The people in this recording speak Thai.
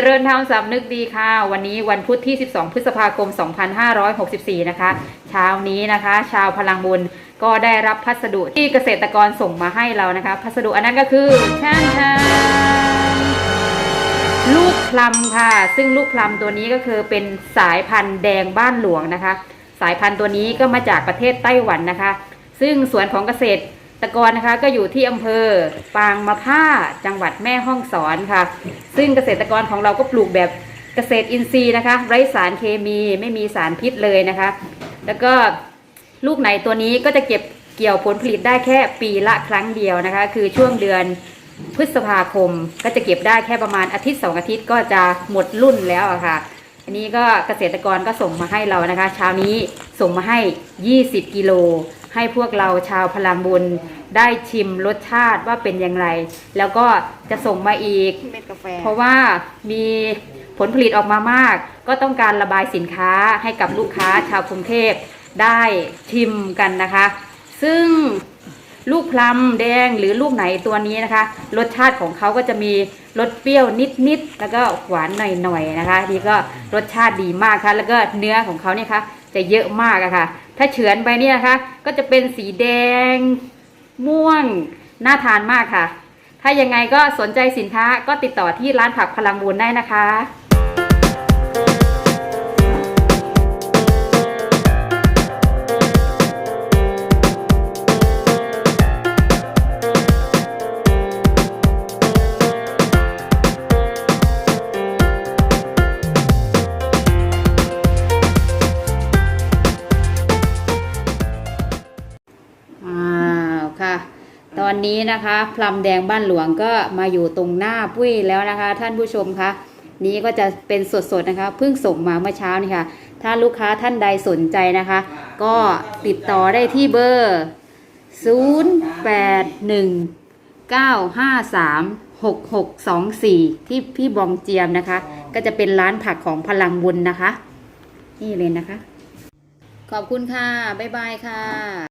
เจริญธรรมสำนึกดีค่ะ วันนี้วันพุธที่ 12 พฤษภาคม 2564 นะคะ เช้านี้นะคะ ชาวพลังบุญก็ได้รับพัสดุที่เกษตรกรส่งมาให้เรานะคะ พัสดุอันนั้นก็คือช่างทางลูกพลัมค่ะ ซึ่งลูกพลัมตัวนี้ก็คือเป็นสายพันธุ์แดงบ้านหลวงนะคะ สายพันธุ์ตัวนี้ก็มาจากประเทศไต้หวันนะคะ ซึ่งสวนของเกษตร ตะกอนนะคะก็อยู่ที่อำเภอปางมะผ้าจังหวัดแม่ฮ่องสอนค่ะ ซึ่งเกษตรกรของเราก็ปลูกแบบเกษตรอินทรีย์นะคะ ไร้สารเคมีไม่มีสารพิษเลยนะคะ แล้วก็ลูกไหนตัวนี้ก็จะเก็บเกี่ยวผลผลิตได้แค่ปีละครั้งเดียวนะคะ คือช่วงเดือนพฤษภาคมก็จะเก็บได้แค่ประมาณอาทิตย์สองอาทิตย์ก็จะหมดรุ่นแล้วอะค่ะ อันนี้ก็เกษตรกรก็ส่งมาให้เรานะคะ เช้านี้ส่งมาให้ 20 กิโล ให้พวกเราชาวพลังบุญได้ชิมรสชาติว่าเป็นอย่างไร แล้วก็จะส่งมาอีก เม็ดกาแฟ เพราะว่ามีผลผลิตออกมามาก ก็ต้องการระบายสินค้าให้กับลูกค้าชาวกรุงเทพได้ชิมกันนะคะ ซึ่งลูกพลัมแดงหรือลูกไหนตัวนี้นะคะ รสชาติของเขาก็จะมีรสเปรี้ยวนิดๆแล้วก็หวานหน่อยๆนะคะนี่ก็รสชาติดีมากค่ะ แล้วก็เนื้อของเขาเนี่ยค่ะจะเยอะมากอะค่ะ ถ้าเฉือนไปเนี่ยนะคะ ก็จะเป็นสีแดง ม่วง น่าทานมากค่ะ ถ้ายังไงก็สนใจสินค้าก็ติดต่อที่ร้านผักพลังบุญได้นะคะ อนนี้นะคะพลัมแดงบ้านหลวงก็มาอยู่ตรงหน้าปุ้ยแล้วนะคะ ท่านผู้ชมคะนี้ก็จะเป็นสดๆนะคะเพิ่งส่งมาเมื่อเช้านี่ค่ะ ถ้าลูกค้าท่านใดสนใจนะคะ ก็ติดต่อได้ที่เบอร์ 081 953 6624 ที่พี่บองเจียมนะคะ ก็จะเป็นร้านผักของพลังบุญนะคะ นี่เลยนะคะ ขอบคุณค่ะ บ๊ายบายค่ะ